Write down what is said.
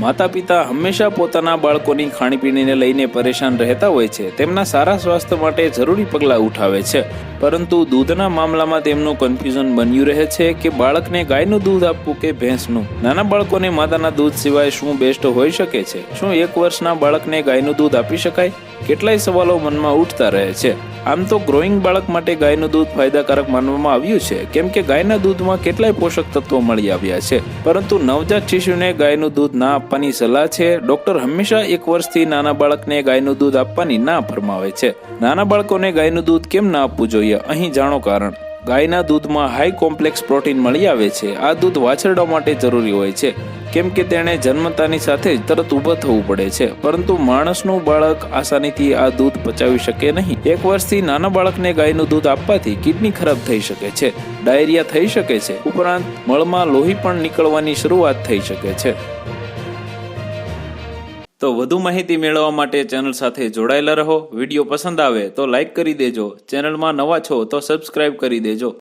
માતા પિતા હંમેશા પોતાના બાળકોની ખાણીપીણીને લઈને પરેશાન રહેતા હોય છે. તેમના સારા સ્વાસ્થ્ય માટે જરૂરી પગલાં ઉઠાવે છે. પરંતુ દૂધના મામલામાં તેમનું કન્ફ્યુઝન બન્યું રહે છે કે બાળકને ગાયનું દૂધ આપવું કે ભેંસનું? નાના બાળકોને માતાના દૂધ સિવાય શું બેસ્ટ હોઈ શકે છે? શું એક વર્ષના બાળકને ગાયનું દૂધ આપી શકાય? કેટલાય સવાલો મનમાં ઉઠતા રહે છે. આમ તો ગ્રોઈંગ બાળક માટે ગાયનું દૂધ ફાયદાકારક માનવામાં આવ્યું છે. કેમ કે ગાયના દૂધમાં કેટલાય પોષક તત્વો મળી આવ્યા છે. પરંતુ નવજાત શિશુને ગાયનું દૂધ ના આપવાની સલાહ છે. ડોક્ટર હંમેશા એક વર્ષથી નાના બાળકને ગાયનું દૂધ આપવાની ના ફરમાવે છે. નાના બાળકોને ગાયનું દૂધ કેમ ના આપવું જોઈએ? અહીં જાણો કારણ. ગાયના દૂધમાં હાઈ કોમ્પ્લેક્સ પ્રોટીન મળી આવે છે. આ દૂધ વાછરડા માટે જરૂરી હોય છે. કેમ કે તેણે જન્મતાની સાથે જ તરત ઊભા થવું પડે છે. પરંતુ માણસનું બાળક આસાનીથી આ દૂધ પચાવી શકે નહીં. એક વર્ષથી નાના બાળકને ગાયનું દૂધ આપવાથી કિડની ખરાબ થઈ શકે છે. ડાયરિયા થઈ શકે છે. ઉપરાંત મળમાં લોહી પણ નીકળવાની શરૂઆત થઈ શકે છે. તો વધુ માહિતી મેળવવા માટે ચેનલ સાથે જોડાયેલા રહો. વીડિયો પસંદ આવે તો લાઈક કરી દેજો. ચેનલમાં નવા છો તો સબસ્ક્રાઇબ કરી દેજો.